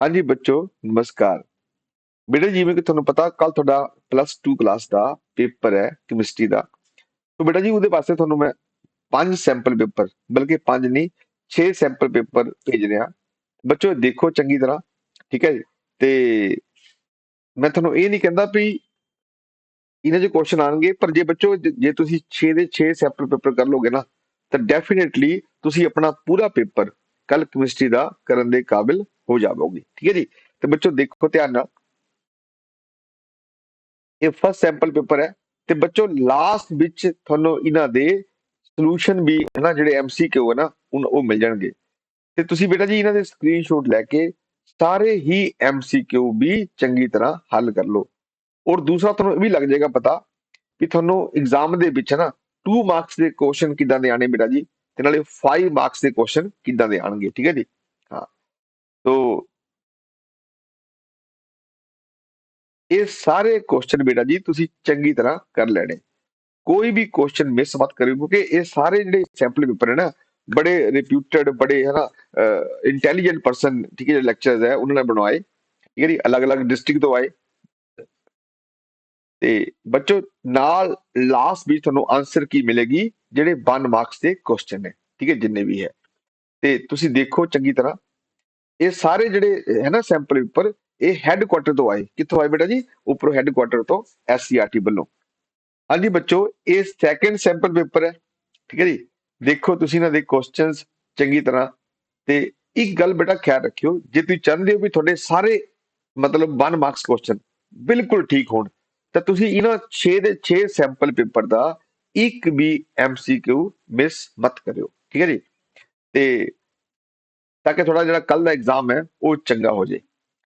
ਹਾਂਜੀ ਬੱਚੋ, ਨਮਸਕਾਰ। ਬੇਟਾ ਜਿਵੇਂ ਕਿ ਤੁਹਾਨੂੰ ਪਤਾ ਕੱਲ ਤੁਹਾਡਾ ਪਲੱਸ 2 ਕਲਾਸ ਦਾ ਪੇਪਰ ਹੈ ਕੈਮਿਸਟਰੀ ਦਾ। ਤਾਂ ਬੇਟਾ ਜੀ, ਉਹਦੇ ਵਾਸਤੇ ਤੁਹਾਨੂੰ ਮੈਂ ਪੰਜ ਸੈਂਪਲ ਪੇਪਰ ਬਲਕਿ ਪੰਜ ਨਹੀਂ 6 ਸੈਂਪਲ ਪੇਪਰ ਭੇਜ ਰਿਹਾ। ਬੱਚੋ ਦੇਖੋ ਚੰਗੀ ਤਰ੍ਹਾਂ, ਠੀਕ ਹੈ ਜੀ? ਤੇ ਮੈਂ ਤੁਹਾਨੂੰ ਇਹ ਨਹੀਂ ਕਹਿੰਦਾ ਵੀ ਇਹਨਾਂ 'ਚ ਕੁਐਸਚਨ ਆਣਗੇ ਪਰ ਜੇ ਬੱਚੋ, ਜੇ ਤੁਸੀਂ 6 ਦੇ 6 ਸੈਂਪਲ ਪੇਪਰ ਕਰ ਲੋਗੇ ਨਾ, ਤਾਂ ਡੈਫੀਨਿਟਲੀ ਤੁਸੀਂ ਆਪਣਾ ਪੂਰਾ ਪੇਪਰ ਕੱਲ ਕੈਮਿਸਟਰੀ ਦਾ ਕਰਨ ਦੇ ਕਾਬਿਲ ਹੋ ਜਾਵੋਗੇ ਠੀਕ ਹੈ ਜੀ? ਤੇ ਬੱਚੋ ਦੇਖੋ ਧਿਆਨ ਨਾਲ। ਇਹ ਫਸਟ ਸੈਂਪਲ ਪੇਪਰ ਹੈ ਤੇ ਬੱਚੋ ਲਾਸਟ ਵਿੱਚ ਤੁਹਾਨੂੰ ਇਹਨਾਂ ਦੇ ਸੋਲੂਸ਼ਨ ਵੀ ਹੈ ਨਾ, ਜਿਹੜੇ ਐਮਸੀਕਿਊ ਹੈ ਨਾ ਉਨ- ਉਹ ਮਿਲ ਜਾਣਗੇ। ਤੇ ਤੁਸੀਂ ਬੇਟਾ ਜੀ ਇਹਨਾਂ ਦੇ ਸਕਰੀਨਸ਼ਾਟ ਲੈ ਕੇ ਸਾਰੇ ਹੀ ਐਮਸੀਕਿਊ ਵੀ ਚੰਗੀ ਤਰ੍ਹਾਂ ਹੱਲ ਕਰ ਲਓ। ਔਰ ਦੂਸਰਾ ਤੁਹਾਨੂੰ ਇਹ ਵੀ ਲੱਗ ਜਾਏਗਾ ਪਤਾ ਕਿ ਤੁਹਾਨੂੰ ਐਗਜ਼ਾਮ ਦੇ ਵਿੱਚ ਹੈ ਨਾ 2 ਮਾਰਕਸ ਦੇ ਕੁਐਸਚਨ ਕਿੱਦਾਂ ਦੇ ਆਣੇ ਬੇਟਾ ਜੀ? ਤੇ ਨਾਲੇ 5 ਮਾਰਕਸ ਦੇ ਕੁਐਸਚਨ ਕਿੱਦਾਂ ਦੇ ਆਣਗੇ ਠੀਕ ਹੈ ਜੀ? ਹਾਂ ਇਹ ਸਾਰੇ ਕੁਐਸਚਨ ਬੇਟਾ ਜੀ ਤੁਸੀਂ ਚੰਗੀ ਤਰ੍ਹਾਂ ਕਰ ਲੈਣੇ। ਕੋਈ ਵੀ ਕੁਐਸਚਨ ਮਿਸ ਮਤ ਕਰਿਓ, ਕਿਉਂਕਿ ਇਹ ਸਾਰੇ ਜਿਹੜੇ ਸੈਂਪਲ ਪੇਪਰ ਹੈ ਨਾ, ਬੜੇ ਰਿਪਿਊਟਡ ਬੜੇ ਹੈ ਨਾ ਇੰਟੈਲੀਜੈਂਟ ਪਰਸਨ ਠੀਕ ਹੈ, ਜਿਹੜੇ ਲੈਕਚਰਸ ਹੈ, ਉਹਨਾਂ ਨੇ ਬਣਵਾਏ। ਠੀਕ ਹੈ ਜੀ, ਅਲੱਗ-ਅਲੱਗ ਡਿਸਟ੍ਰਿਕਟ ਤੋਂ ਆਏ। ਤੇ ਬੱਚੋ, ਨਾਲ ਲਾਸਟ ਵੀ ਤੁਹਾਨੂੰ ਆਨਸਰ ਕੀ ਮਿਲੇਗੀ, ਜਿਹੜੇ 1 ਮਾਰਕਸ ਦੇ ਕੁਐਸਚਨ ਨੇ, ਠੀਕ ਹੈ, ਜਿੰਨੇ ਵੀ ਹੈ। ਤੇ ਤੁਸੀਂ ਦੇਖੋ ਚੰਗੀ ਤਰ੍ਹਾਂ। ਇਹ ਸਾਰੇ ਜਿਹੜੇ ਹੈ ਨਾ ਸੈਂਪਲ ਪੇਪਰ ਇਹ ਹੈੱਡਕੁਆਟਰ ਤੋਂ ਆਏ। ਕਿੱਥੋਂ ਆਏ ਬੇਟਾ ਜੀ? ਉੱਪਰੋਂ ਹੈੱਡਕੁਆਟਰ ਤੋਂ ਐਸਸੀਆਰਟੀ ਵੱਲੋਂ। ਹਾਂਜੀ ਬੱਚੋ, ਇਹ ਸੈਕੰਡ ਸੈਂਪਲ ਪੇਪਰ ਹੈ। ਠੀਕ ਹੈ ਜੀ? ਦੇਖੋ ਤੁਸੀਂ ਇਹਨਾਂ ਦੇ ਕੁਐਸਚਨਸ ਚੰਗੀ ਤਰ੍ਹਾਂ। ਤੇ ਇੱਕ ਗੱਲ ਬੇਟਾ ਖਿਆਲ ਰੱਖਿਓ, ਜੇ ਤੁਸੀਂ ਚਾਹੁੰਦੇ ਹੋ ਵੀ ਤੁਹਾਡੇ ਸਾਰੇ ਮਤਲਬ 1 ਮਾਰਕਸ ਕੁਐਸਚਨ ਬਿਲਕੁਲ ਠੀਕ ਹੋਣ, ਤਾਂ ਤੁਸੀਂ ਇਹਨਾਂ 6 ਦੇ 6 ਸੈਂਪਲ ਪੇਪਰ ਦਾ ਇੱਕ ਵੀ ਐਮਸੀਕਿਊ ਮਿਸ ਮਤ ਕਰਿਓ। ਠੀਕ ਹੈ ਜੀ? ਤੇ ਤਾਂ ਕਿ ਥੋੜਾ ਜਿਹੜਾ ਕੱਲ ਦਾ ਐਗਜ਼ਾਮ ਹੈ, ਉਹ ਚੰਗਾ ਹੋ ਜਾਏ।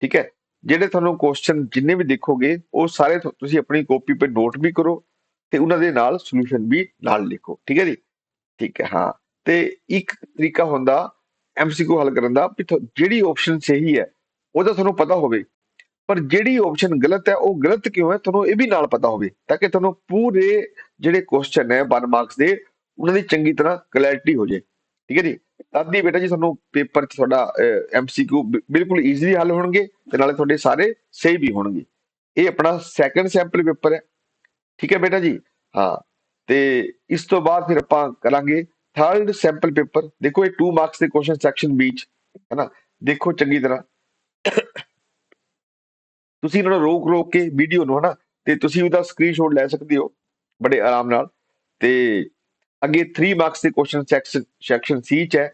ਠੀਕ ਹੈ? ਜਿਹੜੇ ਤੁਹਾਨੂੰ ਕੁਐਸਚਨ ਜਿੰਨੇ ਵੀ ਦੇਖੋਗੇ, ਉਹ ਸਾਰੇ ਤੁਸੀਂ ਆਪਣੀ ਕਾਪੀ 'ਤੇ ਨੋਟ ਵੀ ਕਰੋ ਤੇ ਉਹਨਾਂ ਦੇ ਨਾਲ ਸੋਲੂਸ਼ਨ ਵੀ ਨਾਲ ਲਿਖੋ। ਠੀਕ ਹੈ ਜੀ? ਠੀਕ ਹੈ, ਹਾਂ। ਤੇ ਇੱਕ ਤਰੀਕਾ ਹੁੰਦਾ ਐਮਸੀਕਿਊ ਹੱਲ ਕਰਨ ਦਾ ਵੀ ਜਿਹੜੀ ਆਪਸ਼ਨ ਸਹੀ ਹੈ ਉਹਦਾ ਤੁਹਾਨੂੰ ਪਤਾ ਹੋਵੇ। ਪਰ ਜਿਹੜੀ ਆਪਸ਼ਨ ਗਲਤ ਹੈ, ਉਹ ਗਲਤ ਕਿਉਂ ਹੈ, ਤੁਹਾਨੂੰ ਇਹ ਵੀ ਨਾਲ ਪਤਾ ਹੋਵੇ, ਤਾਂ ਕਿ ਤੁਹਾਨੂੰ ਪੂਰੇ ਜਿਹੜੇ ਕੁਐਸਚਨ ਹੈ 1 ਮਾਰਕਸ ਦੇ, ਉਹਨਾਂ ਦੀ ਚੰਗੀ ਤਰ੍ਹਾਂ ਕਲੈਰਿਟੀ ਹੋ ਜਾਏ। ਠੀਕ ਹੈ ਜੀ? ਤਦ ਹੀ ਬੇਟਾ ਜੀ ਤੁਹਾਨੂੰ ਪੇਪਰ 'ਚ ਤੁਹਾਡਾ ਐਮਸੀਕਿਊ ਬਿਲਕੁਲ ਈਜ਼ੀਲੀ ਹੱਲ ਹੋਣਗੇ ਤੇ ਨਾਲੇ ਤੁਹਾਡੇ ਸਾਰੇ ਸਹੀ ਵੀ ਹੋਣਗੇ। ਇਹ ਆਪਣਾ ਸੈਕੰਡ ਸੈਂਪਲ ਪੇਪਰ ਹੈ। ਠੀਕ ਹੈ ਬੇਟਾ ਜੀ? ਹਾਂ। ਤੇ ਇਸ ਤੋਂ ਬਾਅਦ ਫਿਰ ਆਪਾਂ ਕਰਾਂਗੇ ਥਰਡ ਸੈਂਪਲ ਪੇਪਰ। ਦੇਖੋ ਇਹ 2 ਮਾਰਕਸ ਦੇ ਕੁਐਸਚਨ ਸੈਕਸ਼ਨ ਵਿੱਚ ਹੈ ਦੇਖੋ ਚੰਗੀ ਤਰ੍ਹਾਂ। ਤੁਸੀਂ ਇਹਨਾਂ ਨੂੰ ਰੋਕ ਰੋਕ ਕੇ ਵੀਡੀਓ ਨੂੰ ਹਨਾ ਤੇ ਤੁਸੀਂ ਉਹਦਾ ਸਕਰੀਨਸ਼ਾਟ ਲੈ ਸਕਦੇ ਹੋ, ਬੜੇ ਆਰਾਮ ਨਾਲ। ਤੇ ਅੱਗੇ 3 ਮਾਰਕਸ ਦੇ ਕੁਐਸਚਨ ਸੈਕਸ਼ਨ ਸੈਕਸ਼ਨ ਸੀ ਚ ਹੈ।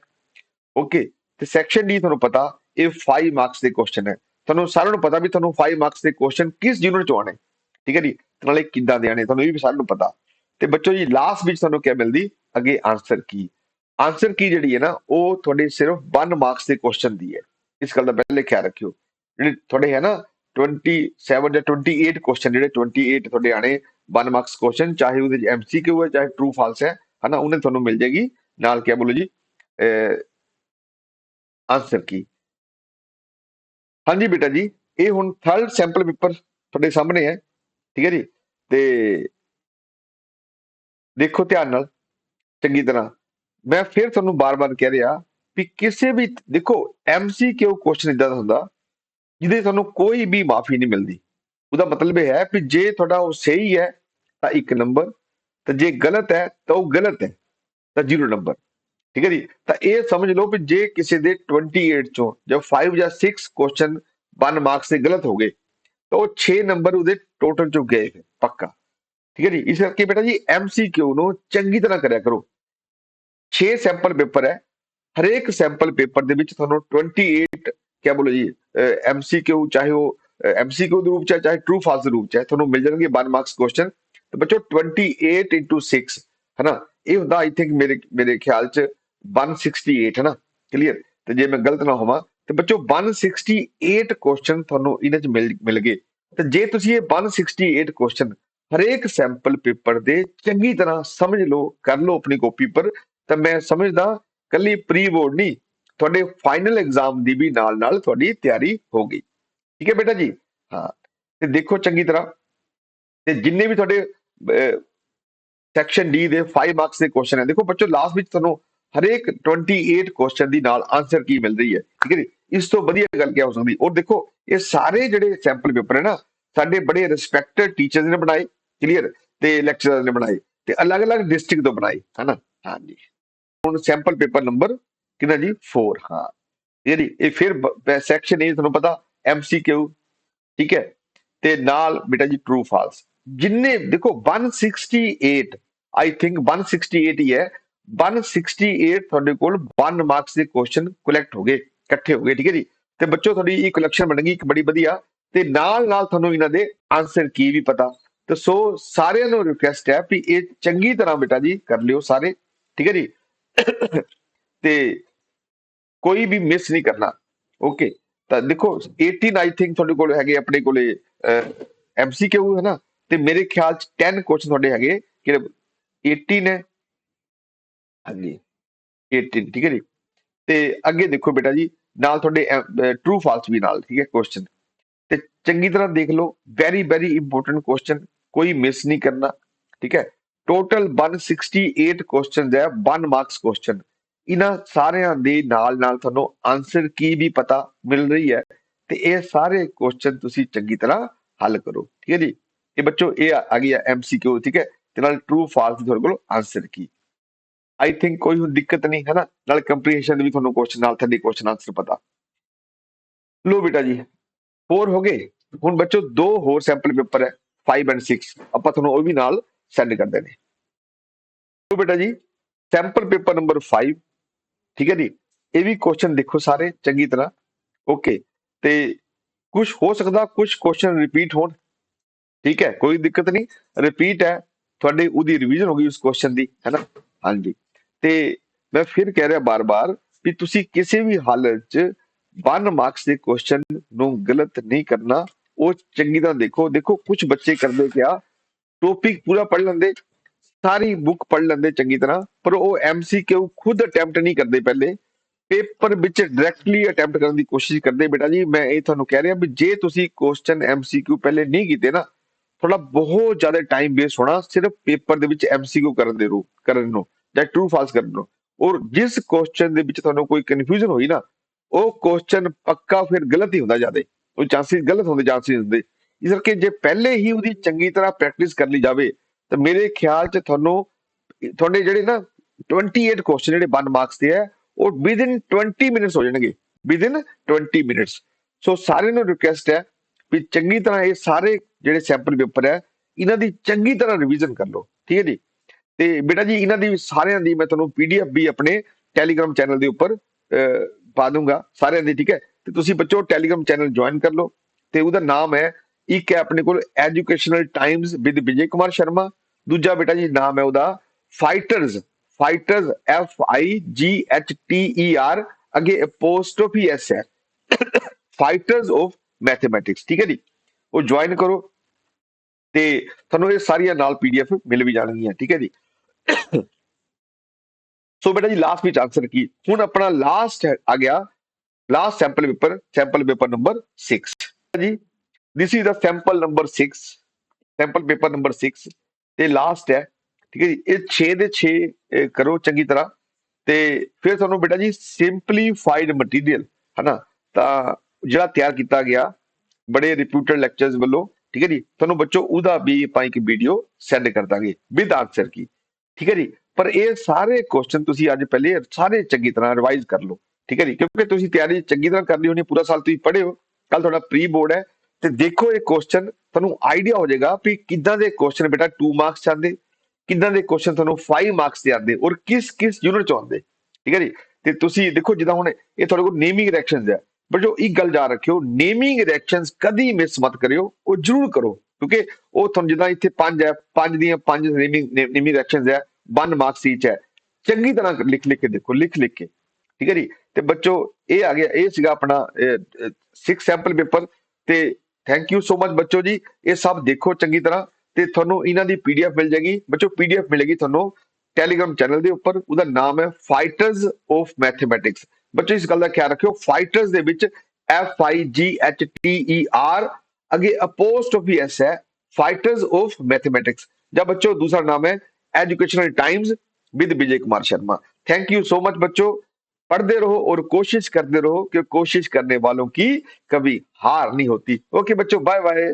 ਓਕੇ ਤੇ ਸੈਕਸ਼ਨ ਡੀ ਤੁਹਾਨੂੰ ਪਤਾ, ਇਹ 5 ਮਾਰਕਸ ਦੇ ਕੁਐਸਚਨ ਹੈ ਤੁਹਾਨੂੰ ਸਾਰਿਆਂ ਨੂੰ ਪਤਾ ਵੀ ਤੁਹਾਨੂੰ 5 ਮਾਰਕਸ ਦੇ ਕੁਐਸਚਨ ਕਿਸ ਯੂਨਿਟ ਚੋਂ ਆਣੇ ਠੀਕ ਹੈ ਜੀ? ਤੇ ਨਾਲੇ ਕਿੱਦਾਂ ਦੇ ਆਣੇ ਤੁਹਾਨੂੰ ਇਹ ਵੀ ਸਾਰਿਆਂ ਨੂੰ ਪਤਾ। ਤੇ ਬੱਚੋ ਜੀ ਲਾਸਟ ਵਿੱਚ ਤੁਹਾਨੂੰ ਕੀ ਮਿਲਦੀ? ਅੱਗੇ ਆਨਸਰ ਕੀ? ਆਨਸਰ ਕੀ ਜਿਹੜੀ ਹੈ ਨਾ, ਉਹ ਤੁਹਾਡੇ ਸਿਰਫ 1 ਮਾਰਕਸ ਦੇ ਕੁਐਸਚਨ ਦੀ ਹੈ। ਇਸ ਗੱਲ ਦਾ ਪਹਿਲੇ ਖਿਆਲ ਰੱਖਿਓ। ਜਿਹੜੇ ਤੁਹਾਡੇ ਹੈ ਨਾ 27 ਜਾਂ 28 ਕੁਐਸਚਨ ਜਿਹੜੇ 28 ਤੁਹਾਡੇ ਆਣੇ 1 ਮਾਰਕਸ ਕੁਐਸਚਨ ਚਾਹੇ ਉਹਦੇ ਚ ਐਮਸੀਕਿਊ ਹੈ, ਚਾਹੇ ਟਰੂ ਫਾਲਸ ਹੈ ਹਨਾ, ਉਹਨੇ ਤੁਹਾਨੂੰ ਮਿਲ ਜਾਏਗੀ। ਨਾਲ ਕਿਆ ਬੋਲੋ ਜੀ? ਆਨਸਰ ਕੀ? ਹਾਂਜੀ ਬੇਟਾ ਜੀ, ਇਹ ਹੁਣ ਥਰਡ ਸੈਂਪਲ ਪੇਪਰ ਤੁਹਾਡੇ ਸਾਹਮਣੇ ਹੈ, ਠੀਕ ਹੈ ਜੀ? ਤੇ ਦੇਖੋ ਧਿਆਨ ਨਾਲ, ਚੰਗੀ ਤਰ੍ਹਾਂ। ਮੈਂ ਫਿਰ ਤੁਹਾਨੂੰ ਬਾਰ-ਬਾਰ ਕਹਿ ਰਿਹਾ ਵੀ ਕਿਸੇ ਵੀ, ਦੇਖੋ ਐਮਸੀਕਿਊ ਕੁਐਸਚਨ ਇਦਾਂ ਦਾ ਹੁੰਦਾ, ਜਿਹਦੇ ਤੁਹਾਨੂੰ ਕੋਈ ਵੀ ਮਾਫੀ ਨਹੀਂ ਮਿਲਦੀ। ਉਹਦਾ ਮਤਲਬ ਇਹ ਹੈ ਵੀ ਜੇ ਤੁਹਾਡਾ ਉਹ ਸਹੀ ਹੈ, ਤਾਂ ਇੱਕ ਨੰਬਰ ਤੇ ਜੇ ਗਲਤ ਹੈ, ਤਾਂ ਉਹ ਗਲਤ ਹੈ, ਤਾਂ ਜ਼ੀਰੋ ਨੰਬਰ। ਠੀਕ ਹੈ ਜੀ? ਤਾਂ ਇਹ ਸਮਝ ਲਓ ਵੀ ਜੇ ਕਿਸੇ ਦੇ 28 ਚੋਂ ਜਾਂ 5 ਜਾਂ 6 ਕੁਐਸਚਨ 1 ਮਾਰਕਸ ਦੇ ਗਲਤ ਹੋ ਗਏ, ਤਾਂ ਉਹ 6 ਨੰਬਰ ਉਹਦੇ ਟੋਟਲ ਚੋਂ ਗਏ ਫਿਰ, ਪੱਕਾ। ਠੀਕ ਹੈ ਜੀ? ਇਸ ਕਰਕੇ ਬੇਟਾ ਜੀ ਐਮਸੀਕਿਊ ਨੂੰ ਚੰਗੀ ਤਰ੍ਹਾਂ ਕਰਿਆ ਕਰੋ। 6 ਸੈਂਪਲ ਪੇਪਰ ਹੈ, ਹਰੇਕ ਸੈਂਪਲ ਪੇਪਰ ਦੇ ਵਿੱਚ ਤੁਹਾਨੂੰ 28 ਕਿਆ ਬੋਲੋ ਜੀ ਐਮਸੀਕਿਊ ਚਾਹੇ ਉਹ ਐਮਸੀਕਿਊ ਦੇ ਰੂਪ ਚ ਚਾਹੇ ਟਰੂ ਫਾਲਸ ਦੇ ਰੂਪ ਚ ਤੁਹਾਨੂੰ ਮਿਲ ਜਾਣਗੇ 1 ਮਾਰਕਸ ਕੁਐਸਚਨ ਤੇ ਬੱਚੋ 28 6 ਹੈ ਨਾ ਇਹ ਹੁੰਦਾ ਆਈ ਥਿੰਕ ਮੇਰੇ ਮੇਰੇ ਖਿਆਲ ਚ 168 ਹੈ ਨਾ ਕਲੀਅਰ ਤੇ ਜੇ ਮੈਂ ਗਲਤ ਨਾ ਹੋਵਾਂ, ਤੇ ਬੱਚੋ 168 ਕੁਐਸਚਨ ਤੁਹਾਨੂੰ ਇਹਨਾਂ ਚ ਮਿਲ ਮਿਲ ਗਏ। ਤੇ ਜੇ ਤੁਸੀਂ ਇਹ 168 ਕੁਐਸਚਨ ਹਰੇਕ ਸੈਂਪਲ ਪੇਪਰ ਦੇ ਚੰਗੀ ਤਰ੍ਹਾਂ ਸਮਝ ਲਓ, ਕਰ ਲਓ ਆਪਣੀ ਕਾਪੀ ਪਰ, ਤਾਂ ਮੈਂ ਸਮਝਦਾ, ਕੱਲੀ ਪ੍ਰੀ ਬੋਰਡ ਨਹੀਂ, ਤੁਹਾਡੇ ਫਾਈਨਲ ਐਗਜ਼ਾਮ ਦੀ ਵੀ ਨਾਲ ਨਾਲ ਤੁਹਾਡੀ ਤਿਆਰੀ ਹੋ ਗਈ। ਠੀਕ ਹੈ ਬੇਟਾ ਜੀ? ਹਾਂ। ਤੇ ਦੇਖੋ ਚੰਗੀ ਤਰ੍ਹਾਂ। ਤੇ ਜਿੰਨੇ ਵੀ ਤੁਹਾਡੇ ਸੈਕਸ਼ਨ ਡੀ ਦੇ 5 ਮਾਰਕਸ ਦੇ ਕੁਐਸਚਨ ਹੈ। ਦੇਖੋ ਬੱਚੋ ਲਾਸਟ ਵਿੱਚ ਤੁਹਾਨੂੰ ਹਰੇਕ 28 ਕੁਐਸਚਨ ਦੀ ਨਾਲ ਆਨਸਰ ਕੀ ਮਿਲ ਰਹੀ ਹੈ? ਠੀਕ ਹੈ ਜੀ? ਇਸ ਤੋਂ ਵਧੀਆ ਗੱਲ ਕੀ ਹੋ ਸਕਦੀ? ਔਰ ਦੇਖੋ, ਇਹ ਸਾਰੇ ਜਿਹੜੇ ਸੈਂਪਲ ਪੇਪਰ ਹੈ ਨਾ, ਸਾਡੇ ਬੜੇ ਰਿਸਪੈਕਟਡ ਟੀਚਰਸ ਨੇ ਬਣਾਏ ਕਲੀਅਰ ਤੇ ਲੈਕਚਰਰ ਨੇ ਬਣਾਏ, ਤੇ ਅਲੱਗ-ਅਲੱਗ ਡਿਸਟ੍ਰਿਕਟ ਤੋਂ ਬਣਾਏ, ਹਨਾ? ਹਾਂਜੀ। ਹੁਣ ਸੈਂਪਲ ਪੇਪਰ ਨੰਬਰ ਕਿੰਨਾ ਜੀ? 4 ਹਾਂ। ਜਿਹੜੀ ਇਹ ਫਿਰ ਸੈਕਸ਼ਨ ਇਹ ਤੁਹਾਨੂੰ ਪਤਾ ਐਮਸੀਕਿਊ ਠੀਕ ਹੈ? ਤੇ ਨਾਲ ਬੇਟਾ ਜੀ ਟਰੂ ਫਾਲਸ ਜਿੰਨੇ ਦੇਖੋ 168 ਆਈ ਥਿੰਕ 168 ਹੀ ਹੈ। 168 ਤੁਹਾਡੇ ਕੋਲ 1 ਮਾਰਕਸ ਦੇ ਕੁਐਸਚਨ ਕਲੈਕਟ ਹੋ ਗਏ, ਇਕੱਠੇ ਹੋ ਗਏ, ਠੀਕ ਹੈ ਜੀ? ਤੇ ਬੱਚੋ, ਤੁਹਾਡੀ ਇਹ ਕਲੈਕਸ਼ਨ ਬਣੇਗੀ ਇੱਕ ਬੜੀ ਵਧੀਆ। ਤੇ ਨਾਲ ਨਾਲ ਤੁਹਾਨੂੰ ਇਹਨਾਂ ਦੇ ਆਨਸਰ ਕੀ ਵੀ ਪਤਾ। ਤੇ ਸੋ ਸਾਰਿਆਂ ਨੂੰ ਰਿਕੁਐਸਟ ਹੈ ਵੀ ਇਹ ਚੰਗੀ ਤਰ੍ਹਾਂ ਬੇਟਾ ਜੀ ਕਰ ਲਿਓ ਸਾਰੇ, ਠੀਕ ਹੈ ਜੀ? ਤੇ ਕੋਈ ਵੀ ਮਿਸ ਨਹੀਂ ਕਰਨਾ। ਓਕੇ ਤਾਂ ਦੇਖੋ 18 ਆਈ ਥਿੰਕ ਤੁਹਾਡੇ ਕੋਲ ਹੈਗੇ ਆਪਣੇ ਕੋਲੇ ਐਮਸੀਕਿਊ ਹੈ ਨਾ? ਤੇ ਮੇਰੇ ਖਿਆਲ ਚ 10 ਕੁਐਸਚਨ ਤੁਹਾਡੇ ਹੈਗੇ ਕਿ 18 ਹੈ ਹਾਂਜੀ। 18 ਠੀਕ ਹੈ ਜੀ? ਤੇ ਅੱਗੇ ਦੇਖੋ ਬੇਟਾ ਜੀ ਨਾਲ ਤੁਹਾਡੇ ਟਰੂ ਫਾਲਸ ਵੀ ਨਾਲ ਠੀਕ ਹੈ ਕੁਐਸਚਨ ਤੇ ਚੰਗੀ ਤਰ੍ਹਾਂ ਦੇਖ ਲਓ ਵੈਰੀ ਵੈਰੀ ਇੰਪੋਰਟੈਂਟ ਕੁਐਸਚਨ ਕੋਈ ਮਿਸ ਨਹੀਂ ਕਰਨਾ ਠੀਕ ਹੈ? ਟੋਟਲ 168 ਕੁਐਸਚਨਸ ਹੈ 1 ਮਾਰਕਸ ਕੁਐਸਚਨ ਇਹਨਾਂ ਸਾਰਿਆਂ ਦੇ ਨਾਲ ਨਾਲ ਤੁਹਾਨੂੰ ਆਨਸਰ ਕੀ ਵੀ ਪਤਾ ਮਿਲ ਰਹੀ ਹੈ ਤੇ ਇਹ ਸਾਰੇ ਕੁਐਸਚਨ ਤੁਸੀਂ ਚੰਗੀ ਤਰ੍ਹਾਂ ਹੱਲ ਕਰੋ ਠੀਕ ਹੈ ਜੀ? ਇਹ ਬੱਚੋ ਇਹ ਆ ਗਈ ਹੈ ਐਮਸੀਕਿਊ ਠੀਕ ਹੈ ਤੇ ਨਾਲ ਟਰੂ ਫਾਲਸ ਤੁਹਾਡੇ ਕੋਲ ਆਨਸਰ ਕੀ ਆਈ ਥਿੰਕ ਕੋਈ ਹੁਣ ਦਿੱਕਤ ਨਹੀਂ ਹੈ ਨਾ ਨਾਲ ਕੰਪਰੀਹੈਂਸ਼ਨ ਵੀ ਤੁਹਾਨੂੰ ਕੁਐਸਚਨ ਨਾਲ ਤੁਹਾਡੇ ਕੁਐਸਚਨ ਆਨਸਰ ਪਤਾ ਲੋ ਬੇਟਾ ਜੀ ਹੋਰ ਹੋ ਗਏ ਹੁਣ ਬੱਚੋ ਦੋ ਹੋਰ ਸੈਂਪਲ ਪੇਪਰ ਹੈ 5 ਐਂਡ 6 ਆਪਾਂ ਤੁਹਾਨੂੰ ਉਹ ਵੀ ਨਾਲ ਸੈਂਡ ਕਰਦੇ ਨੇ ਲੋ ਬੇਟਾ ਜੀ ਸੈਂਪਲ ਪੇਪਰ ਨੰਬਰ 5 ਠੀਕ ਹੈ ਜੀ ਇਹ ਵੀ ਕੁਐਸਚਨ ਦੇਖੋ ਸਾਰੇ ਚੰਗੀ ਤਰ੍ਹਾਂ ਓਕੇ ਤੇ ਕੁਝ ਹੋ ਸਕਦਾ ਕੁਝ ਕੁਐਸਚਨ ਰਿਪੀਟ ਹੋਣ ਠੀਕ ਹੈ, ਕੋਈ ਦਿੱਕਤ ਨਹੀਂ। ਰਿਪੀਟ ਹੈ, ਤੁਹਾਡੇ ਉਹਦੀ ਰਿਵੀਜ਼ਨ ਹੋ ਗਈ ਉਸ ਕੁਐਸਚਨ ਦੀ, ਹੈ ਨਾ? ਹਾਂਜੀ। ਤੇ ਮੈਂ ਫਿਰ ਕਹਿ ਰਿਹਾ ਬਾਰ-ਬਾਰ ਵੀ ਤੁਸੀਂ ਕਿਸੇ ਵੀ ਹਾਲਤ 'ਚ 1 ਮਾਰਕਸ ਦੇ ਕੁਐਸਚਨ ਨੂੰ ਗਲਤ ਨਹੀਂ ਕਰਨਾ। ਉਹ ਚੰਗੀ ਤਰ੍ਹਾਂ ਦੇਖੋ। ਦੇਖੋ ਕੁਝ ਬੱਚੇ ਕਰਦੇ ਕਿਆ ਟੌਪਿਕ ਪੂਰਾ ਪੜ੍ਹ ਲੈਂਦੇ, ਸਾਰੀ ਬੁੱਕ ਪੜ੍ਹ ਲੈਂਦੇ ਚੰਗੀ ਤਰ੍ਹਾਂ, ਪਰ ਉਹ ਐਮਸੀਕਿਊ ਖੁਦ ਅਟੈਂਪਟ ਨਹੀਂ ਕਰਦੇ ਪਹਿਲੇ। ਪੇਪਰ ਵਿੱਚ ਡਾਇਰੈਕਟਲੀ ਅਟੈਂਪਟ ਕਰਨ ਦੀ ਕੋਸ਼ਿਸ਼ ਕਰਦੇ, ਬੇਟਾ ਜੀ, ਮੈਂ ਇਹ ਤੁਹਾਨੂੰ ਕਹਿ ਰਿਹਾ ਵੀ ਜੇ ਤੁਸੀਂ ਕੁਐਸਚਨ ਐਮਸੀਕਿਊ ਪਹਿਲੇ ਨਹੀਂ ਕੀਤੇ ਨਾ ਤੁਹਾਡਾ ਬਹੁਤ ਜ਼ਿਆਦਾ ਟਾਈਮ ਵੇਸਟ ਹੋਣਾ ਸਿਰਫ ਪੇਪਰ ਦੇ ਵਿੱਚ ਐਮਸੀਕਿਊ ਕਰਨ ਦੇ ਰੂ ਕਰਨ ਨੂੰ, ਜਾਂ ਟਰੂ ਫਾਲਸ ਕਰਨ ਨੂੰ। ਔਰ ਜਿਸ ਕੁਐਸਚਨ ਦੇ ਵਿੱਚ ਤੁਹਾਨੂੰ ਕੋਈ ਕਨਫਿਊਜ਼ਨ ਹੋਈ ਨਾ, ਉਹ ਕੁਐਸਚਨ ਪੱਕਾ ਫਿਰ ਗਲਤ ਹੀ ਹੁੰਦਾ ਜਾਂਦੇ ਉਹ ਚਾਂਸਸ ਗਲਤ ਹੁੰਦੇ ਚਾਂਸਸ ਹੁੰਦੇ। ਇਸ ਕਰਕੇ ਜੇ ਪਹਿਲੇ ਹੀ ਉਹਦੀ ਚੰਗੀ ਤਰ੍ਹਾਂ ਪ੍ਰੈਕਟਿਸ ਕਰ ਲਈ ਜਾਵੇ, ਤਾਂ ਮੇਰੇ ਖਿਆਲ 'ਚ ਤੁਹਾਨੂੰ, ਤੁਹਾਡੇ ਜਿਹੜੇ ਨਾ 28 ਕੁਐਸਚਨ ਜਿਹੜੇ 1 ਮਾਰਕਸ ਦੇ ਹੈ ਉਹ ਵਿਦਿਨ 20 ਮਿੰਟਸ ਹੋ ਜਾਣਗੇ। ਵਿਦਿਨ 20 ਮਿੰਟਸ ਸੋ ਸਾਰਿਆਂ ਨੂੰ ਰਿਕੁਐਸਟ ਹੈ ਵੀ ਚੰਗੀ ਤਰ੍ਹਾਂ ਇਹ ਸਾਰੇ ਜਿਹੜੇ ਸੈਂਪਲ ਪੇਪਰ ਹੈ, ਇਹਨਾਂ ਦੀ ਚੰਗੀ ਤਰ੍ਹਾਂ ਰਿਵੀਜ਼ਨ ਕਰ ਲਓ। ਠੀਕ ਹੈ ਜੀ? ਤੇ ਬੇਟਾ ਜੀ, ਇਹਨਾਂ ਦੀ ਸਾਰਿਆਂ ਦੀ ਮੈਂ ਤੁਹਾਨੂੰ ਪੀਡੀਐਫ ਵੀ ਆਪਣੇ ਟੈਲੀਗ੍ਰਾਮ ਚੈਨਲ ਦੇ ਉੱਪਰ ਪਾ ਦੂੰਗਾ, ਸਾਰਿਆਂ ਦੀ, ਠੀਕ ਹੈ? ਤੇ ਤੁਸੀਂ ਬੱਚੋ ਟੈਲੀਗ੍ਰਾਮ ਚੈਨਲ ਜੁਆਇਨ ਕਰ ਲਓ। ਤੇ ਉਹਦਾ ਨਾਮ ਹੈ, ਇੱਕ ਹੈ ਆਪਣੇ ਕੋਲ educational times with Vijay Kumar Sharma ਦੂਜਾ ਬੇਟਾ ਜੀ, ਨਾਮ ਹੈ ਉਹਦਾ fighters fighters F I G H T E R ਅੱਗੇ ਅਪੋਸਟ੍ਰੋਫੀ ਐਸ ਹੈ। ਫਾਈਟਰਸ ਆਫ ਮੈਥਮੈਟਿਕਸ ਠੀਕ ਹੈ ਜੀ? ਉਹ ਜੁਆਇਨ ਕਰੋ। ਤੇ ਤੁਹਾਨੂੰ ਇਹ ਸਾਰੀਆਂ ਨਾਲ ਪੀਡੀਐਫ ਮਿਲ ਵੀ ਜਾਣਗੀਆਂ, ਠੀਕ ਹੈ ਜੀ। ਸੋ ਬੇਟਾ ਜੀ ਲਾਸਟ ਵਿੱਚ ਆਨਸਰ ਕੀ? ਹੁਣ ਆਪਣਾ ਲਾਸਟ ਆ ਗਿਆ। Last sample paper sample paper number 6 ਜੀ, this is the sample number 6 sample paper number 6 ਤੇ ਲਾਸਟ ਹੈ, ਠੀਕ ਹੈ ਜੀ। ਇਹ 6 ਦੇ 6 ਕਰੋ ਚੰਗੀ ਤਰ੍ਹਾਂ। ਤੇ ਫਿਰ ਤੁਹਾਨੂੰ ਬੇਟਾ ਜੀ ਸਿੰਪਲੀਫਾਈਡ ਮਟੀਰੀਅਲ ਹਨਾ? ਤਾਂ ਜਿਹੜਾ ਤਿਆਰ ਕੀਤਾ ਗਿਆ, ਬੜੇ ਰਿਪਿਊਟਡ ਲੈਕਚਰਸ ਵੱਲੋਂ ਠੀਕ ਹੈ ਜੀ? ਤੁਹਾਨੂੰ ਬੱਚੋ, ਉਹਦਾ ਵੀ ਆਪਾਂ ਇੱਕ ਵੀਡੀਓ ਸੈਂਡ ਕਰ ਦਾਂਗੇ ਵਿਦ ਆਨਸਰ ਕੀ। ਠੀਕ ਹੈ ਜੀ? ਪਰ ਇਹ ਸਾਰੇ ਕੁਐਸਚਨ ਤੁਸੀਂ ਅੱਜ ਪਹਿਲੇ ਸਾਰੇ ਚੰਗੀ ਤਰ੍ਹਾਂ ਰਿਵਾਈਜ਼ ਕਰ ਲਓ। ਠੀਕ ਹੈ ਜੀ? ਕਿਉਂਕਿ ਤੁਸੀਂ ਤਿਆਰੀ ਚੰਗੀ ਤਰ੍ਹਾਂ ਕਰਨੀ ਹੋਣੀ, ਪੂਰਾ ਸਾਲ ਤੁਸੀਂ ਪੜ੍ਹੇ ਹੋ। ਕੱਲ ਤੁਹਾਡਾ ਪ੍ਰੀ ਬੋਰਡ ਹੈ। ਤੇ ਦੇਖੋ ਇਹ ਕੁਐਸਚਨ ਤੁਹਾਨੂੰ ਆਈਡੀਆ ਹੋ ਜਾਏਗਾ ਵੀ ਕਿੱਦਾਂ ਦੇ ਕੁਐਸਚਨ ਬੇਟਾ 2 ਮਾਰਕਸ ਆਉਂਦੇ ਕਿੱਦਾਂ ਦੇ ਕੁਐਸਚਨ ਤੁਹਾਨੂੰ 5 ਮਾਰਕਸ ਦੇ ਆਉਂਦੇ ਔਰ ਕਿਸ ਕਿਸ ਯੂਨਿਟ ਚ ਆਉਂਦੇ। ਠੀਕ ਹੈ ਜੀ? ਤੇ ਤੁਸੀਂ ਦੇਖੋ ਜਿੱਦਾਂ ਹੁਣ ਇਹ ਤੁਹਾਡੇ ਕੋਲ ਨੇਮਿੰਗ ਰਿਐਕਸ਼ਨਸ ਹੈ। ਪਰ ਜੋ ਇੱਕ ਗੱਲ ਯਾਦ ਰੱਖਿਓ ਨੇਮਿੰਗ ਰਿਐਕਸ਼ਨਸ ਕਦੀ ਮਿਸ ਮਤ ਕਰਿਓ, ਉਹ ਜ਼ਰੂਰ ਕਰੋ। ਕਿਉਂਕਿ ਉਹ ਤੁਹਾਨੂੰ ਜਿੱਦਾਂ ਇੱਥੇ ਪੰਜ ਹੈ, ਪੰਜ ਦੀਆਂ ਪੰਜ ਨੇਮਿੰਗ ਨੇਮਿੰਗ ਰਿਐਕਸ਼ਨਸ ਹੈ 1 ਮਾਰਕਸ ਈਚ ਹੈ। ਚੰਗੀ ਤਰ੍ਹਾਂ ਲਿਖ ਲਿਖ ਕੇ ਦੇਖੋ, ਲਿਖ ਲਿਖ ਕੇ। ਠੀਕ ਹੈ ਜੀ? ਤੇ ਬੱਚੋ, ਇਹ ਆ ਗਿਆ, ਇਹ ਸੀਗਾ ਆਪਣਾ 6 ਸੈਂਪਲ ਪੇਪਰ ਤੇ ਥੈਂਕ ਯੂ ਸੋ ਮਚ ਬੱਚੋ ਜੀ। ਇਹ ਸਭ ਦੇਖੋ ਚੰਗੀ ਤਰ੍ਹਾਂ। ਤੇ ਤੁਹਾਨੂੰ ਇਹਨਾਂ ਦੀ ਪੀਡੀਐਫ ਮਿਲ ਜਾਏਗੀ। ਬੱਚੋ ਪੀਡੀਐਫ ਮਿਲੇਗੀ ਤੁਹਾਨੂੰ ਟੈਲੀਗ੍ਰਾਮ ਚੈਨਲ ਦੇ ਉੱਪਰ। ਉਹਦਾ ਨਾਮ ਹੈ ਫਾਈਟਰਸ ਆਫ ਮੈਥਮੈਟਿਕਸ ਬੱਚੋ ਇਸ ਗੱਲ ਦਾ ਖਿਆਲ ਰੱਖਿਓ ਫਾਈਟਰਸ ਦੇ ਵਿੱਚ F I G H T E R ਅੱਗੇ ਅਪੋਸਟ੍ਰੋਫੀ ਐਸ ਹੈ ਫਾਈਟਰਸ ਆਫ ਮੈਥਮੈਟਿਕਸ ਜਾਂ ਬੱਚੋ ਦੂਸਰਾ ਨਾਮ ਹੈ educational times with Vijay Kumar Sharma thank you so much बच्चों पढ़ते रहो और कोशिश करते रहो कि कोशिश करने वालों की कभी हार नहीं होती ओके बच्चों बाय बाय